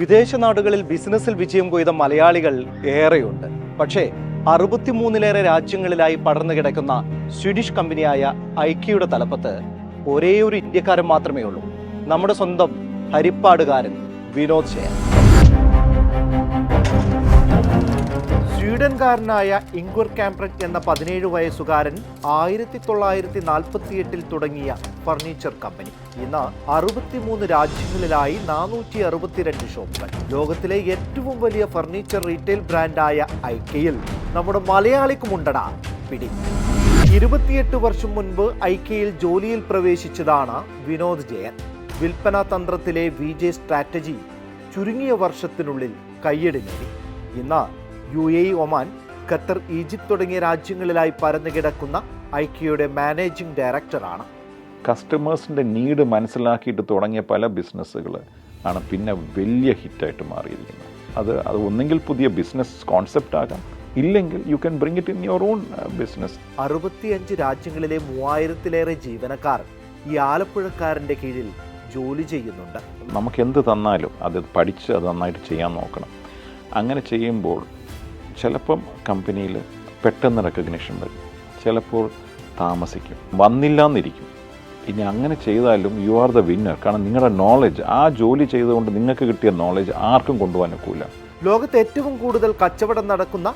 വിദേശ നാടുകളിൽ ബിസിനസ്സിൽ വിജയം കൊയ്ത മലയാളികൾ ഏറെയുണ്ട്. പക്ഷേ അറുപത്തിമൂന്നിലേറെ രാജ്യങ്ങളിലായി പടർന്നു കിടക്കുന്ന സ്വീഡിഷ് കമ്പനിയായ ഐക്യയുടെ തലപ്പത്ത് ഒരേ ഒരു ഇന്ത്യക്കാരൻ മാത്രമേ ഉള്ളൂ നമ്മുടെ സ്വന്തം ഹരിപ്പാടുകാരൻ വിനോദ് ജയൻ സ്വീഡൻകാരനായ ഇംഗ്വർ കാംപ്രറ്റ് എന്ന പതിനേഴ് വയസ്സുകാരൻ ആയിരത്തി തൊള്ളായിരത്തി നാൽപ്പത്തി എട്ടിൽ തുടങ്ങിയ ഫർണിച്ചർ കമ്പനി. ഇന്ന് അറുപത്തിമൂന്ന് രാജ്യങ്ങളിലായി നാനൂറ്റി അറുപത്തിരണ്ട് ഷോപ്പുകൾ. ലോകത്തിലെ ഏറ്റവും വലിയ ഫർണിച്ചർ റീറ്റെയിൽ ബ്രാൻഡായ ഐക്കയിൽ നമ്മുടെ മലയാളിക്കുമുണ്ടടാ പിടി. ഇരുപത്തിയെട്ട് വർഷം മുൻപ് ഐക്കയിൽ ജോലിയിൽ പ്രവേശിച്ചതാണ് വിനോദ് ജയൻ. വിൽപ്പനാ തന്ത്രത്തിലെ വി ജെ സ്ട്രാറ്റജി ചുരുങ്ങിയ വർഷത്തിനുള്ളിൽ കയ്യടി നേടി. ഇന്ന് U A Oman Qatar Egypt തുടങ്ങിയ രാജ്യങ്ങളിലായി പരന്നു കിടക്കുന്ന ഐക്യയുടെ മാനേജിംഗ് ഡയറക്ടറാണ്. കസ്റ്റമേഴ്സിന്റെ നീഡ് മനസ്സിലാക്കിയിട്ട് തുടങ്ങിയ പല ബിസിനസ്സുകൾ ആണ് പിന്നെ വലിയ ഹിറ്റായിട്ട് മാറിയിരിക്കുന്നത്. അത് അത് ഒന്നെങ്കിൽ പുതിയ ബിസിനസ് കോൺസെപ്റ്റ് ആകാം ഇല്ലെങ്കിൽ you can bring it in your own business. അറുപത്തിയഞ്ച് രാജ്യങ്ങളിലെ മൂവായിരത്തിലേറെ ജീവനക്കാർ ഈ ആലപ്പുഴക്കാരന്റെ കീഴിൽ ജോലി ചെയ്യുന്നുണ്ട്. നമുക്ക് എന്ത് തന്നാലും അത് പഠിച്ച് അത് നന്നായിട്ട് ചെയ്യാൻ നോക്കണം. അങ്ങനെ ചെയ്യുമ്പോൾ ചിലപ്പം കമ്പനിയിൽ പെട്ടെന്ന് റെക്കഗ്നേഷൻ വരും. ചിലപ്പോൾ താമസിക്കും. വന്നില്ല എന്നിരിക്കും ഇനി അങ്ങനെ ചെയ്താലും യു ആർ ദ വിന്നർ കാരണം നിങ്ങളുടെ നോളജ് ആ ജോലി ചെയ്തുകൊണ്ട് നിങ്ങൾക്ക് കിട്ടിയ നോളജ് ആർക്കും കൊണ്ടുപോകാൻ ഒക്കില്ല. ലോകത്ത് ഏറ്റവും കൂടുതൽ കച്ചവടം നടക്കുന്ന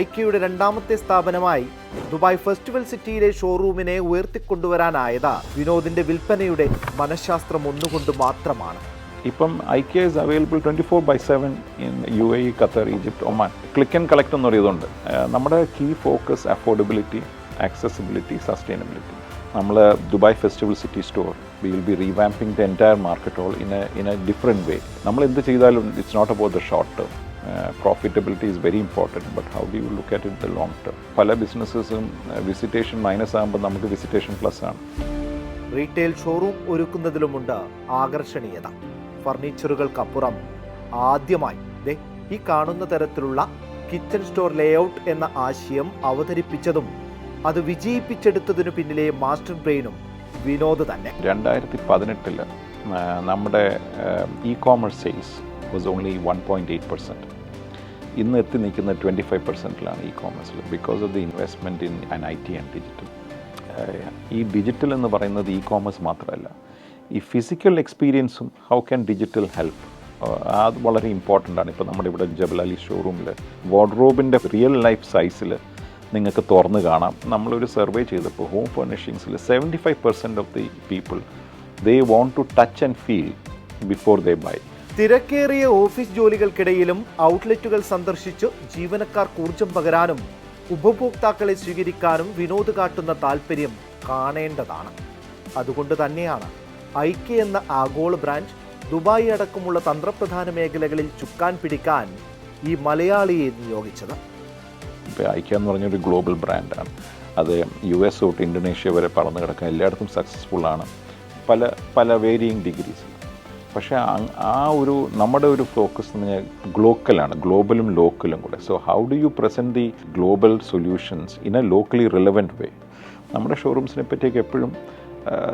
ഐക്യയുടെ രണ്ടാമത്തെ സ്ഥാപനമായി ദുബായ് ഫെസ്റ്റിവൽ സിറ്റിയിലെ ഷോറൂമിനെ ഉയർത്തിക്കൊണ്ടുവരാനായത് വിനോദിന്റെ വിൽപ്പനയുടെ മനഃശാസ്ത്രം ഒന്നുകൊണ്ട് മാത്രമാണ്. ഇപ്പം IKEA is available twenty four by seven in U A Qatar Egypt Oman click and collect എന്ന് പറയുന്നുണ്ട്. നമ്മുടെ key focus affordability accessibility sustainability നമ്മൾ Dubai festival city store we will be revamping the entire market all in a in a different way നമ്മൾ എന്ത് ചെയ്താലും it's not about the short term profitability is very important but how do you look at it the long term പല ബിസിനസ്സസും visitation minus ആകുമ്പോൾ നമുക്ക് visitation plus ആണ്. Retail showroom ഒരുക്കുന്നതിലുമുണ്ട് ആകർഷണീയത. ഫർണിച്ചറുകൾക്കപ്പുറം ആദ്യമായി ദേ ഈ കാണുന്ന തരത്തിലുള്ള കിച്ചൺ സ്റ്റോർ ലേഔട്ട് എന്ന ആശയം അവതരിപ്പിച്ചതും അത് വിജയിപ്പിച്ചെടുത്തതിനു പിന്നിലെ മാസ്റ്റർ ബ്രെയിനും വിനോദ് തന്നെ. രണ്ടായിരത്തി പതിനെട്ടിൽ നമ്മുടെ e-commerce sales was only one point eight percent ഇന്ന് എത്തി നിൽക്കുന്ന ട്വന്റി ഫൈവ് പെർസെന്റിലാണ് ഇ കോമേഴ്സിൽ because of the investment in an I T and digital ഈ ഡിജിറ്റൽ എന്ന് പറയുന്നത് ഇ കോമേഴ്സ് മാത്രമല്ല ഈ ഫിസിക്കൽ എക്സ്പീരിയൻസും ഹൗ ക്യാൻ ഡിജിറ്റൽ ഹെൽപ്പ് അത് വളരെ ഇമ്പോർട്ടന്റ് ആണ്. ഇപ്പോൾ നമ്മുടെ ഇവിടെ ജബൽ അലി ഷോറൂമിൽ വാർഡ്രോബിന്റെ റിയൽ ലൈഫ് സൈസിൽ നിങ്ങൾക്ക് തുറന്ന് കാണാം. നമ്മളൊരു സർവേ ചെയ്തപ്പോൾ home ഫർണിഷിങ്സിൽ seventy five percent of the people they want to touch and feel before they buy തിരക്കേറിയ ഓഫീസ് ജോലികൾക്കിടയിലും ഔട്ട്ലെറ്റുകൾ സന്ദർശിച്ച് ജീവനക്കാർ ഊർജം പകരാനും ഉപഭോക്താക്കളെ സ്വീകരിക്കാനും വിനോദ് കാട്ടുന്ന താല്പര്യം കാണേണ്ടതാണ്. അതുകൊണ്ട് തന്നെയാണ് ഐക്യ എന്ന ആഗോള ബ്രാൻഡ് ദുബായ് അടക്കമുള്ള തന്ത്രപ്രധാന മേഖലകളിൽ ചുക്കാൻ പിടിക്കാൻ ഈ മലയാളിയെ നിയോഗിച്ചത്. ഇപ്പോൾ ഐക്യ എന്ന് പറഞ്ഞൊരു ഗ്ലോബൽ ബ്രാൻഡാണ്. അത് യു എസ് തൊട്ട് ഇന്തോനേഷ്യ വരെ പറന്ന് കിടക്കാൻ എല്ലായിടത്തും സക്സസ്ഫുൾ ആണ്. പല പല വേരിയിങ് ഡിഗ്രീസ് പക്ഷേ ആ- ഒരു നമ്മുടെ ഒരു ഫോക്കസ് എന്ന് പറഞ്ഞാൽ ഗ്ലോക്കലാണ് ഗ്ലോബലും ലോക്കലും കൂടെ. So how do you present the global solutions in a locally relevant way നമ്മുടെ ഷോറൂംസിനെ പറ്റിയൊക്കെ എപ്പോഴും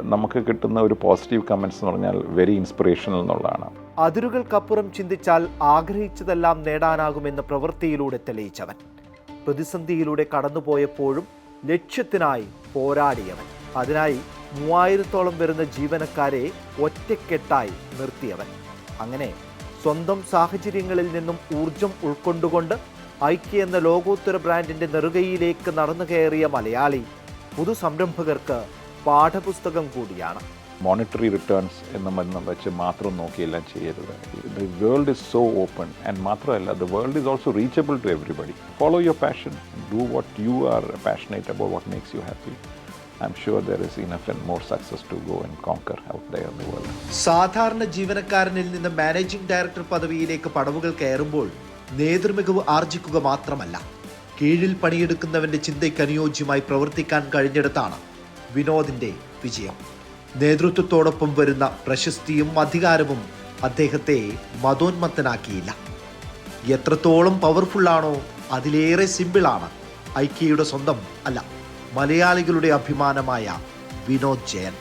നമുക്ക് കിട്ടുന്ന ഒരു പോസിറ്റീവ് കമന്റ്സ് എന്ന് പറഞ്ഞാൽ വെരി ഇൻസ്പിറേഷണൽ എന്നുള്ളതാണ്. അതിരുകൾക്കപ്പുറം ചിന്തിച്ചാൽ ആഗ്രഹിച്ചതെല്ലാം നേടാനാകുമെന്ന് പ്രവൃത്തിയിലൂടെ തെളിയിച്ചവൻ. പ്രതിസന്ധിയിലൂടെ കടന്നുപോയപ്പോഴും ലക്ഷ്യത്തിനായി പോരാടിയവൻ. അതിനായി മൂവായിരത്തോളം വരുന്ന ജീവനക്കാരെ ഒറ്റക്കെട്ടായി നിർത്തിയവൻ. അങ്ങനെ സ്വന്തം സാഹചര്യങ്ങളിൽ നിന്നും ഊർജം ഉൾക്കൊണ്ടുകൊണ്ട് ഐക്യ എന്ന ലോകോത്തര ബ്രാൻഡിന്റെ നെറുകയിലേക്ക് നടന്നു കയറിയ മലയാളി പുതു സംരംഭകർക്ക് പാഠപുസ്തകം കൂടിയാണ്. മോണിറ്ററി റിട്ടേൺസ് എന്ന മരുന്ന് വെച്ച് മാത്രം നോക്കിയെല്ലാം ചെയ്യരുത്. The world is so open and മാത്രമല്ല the world is also reachable to everybody follow your passion do what you are passionate about what makes you happy I'm sure there is enough and more success to go and conquer out there the world സാധാരണ ജീവനക്കാരനിൽ നിന്ന് managing director പദവിയിലേക്ക് പടവുകൾ കയറുമ്പോൾ നേതൃമികവ് ആർജിക്കുക മാത്രമല്ല. കീഴിൽ പണിയെടുക്കുന്നവന്റെ ചിന്തയ്ക്ക് അനുയോജ്യമായി പ്രവർത്തിക്കാൻ കഴിഞ്ഞിടത്താണ് വിനോദിന്റെ വിജയം. നേതൃത്വത്തോടൊപ്പം വരുന്ന പ്രശസ്തിയും അധികാരവും അദ്ദേഹത്തെ മതോന്മത്തനാക്കിയില്ല. എത്രത്തോളം പവർഫുള്ളാണോ അതിലേറെ സിമ്പിളാണ് ഐക്യയുടെ സ്വന്തം അല്ല മലയാളികളുടെ അഭിമാനമായ വിനോദ് ജയൻ.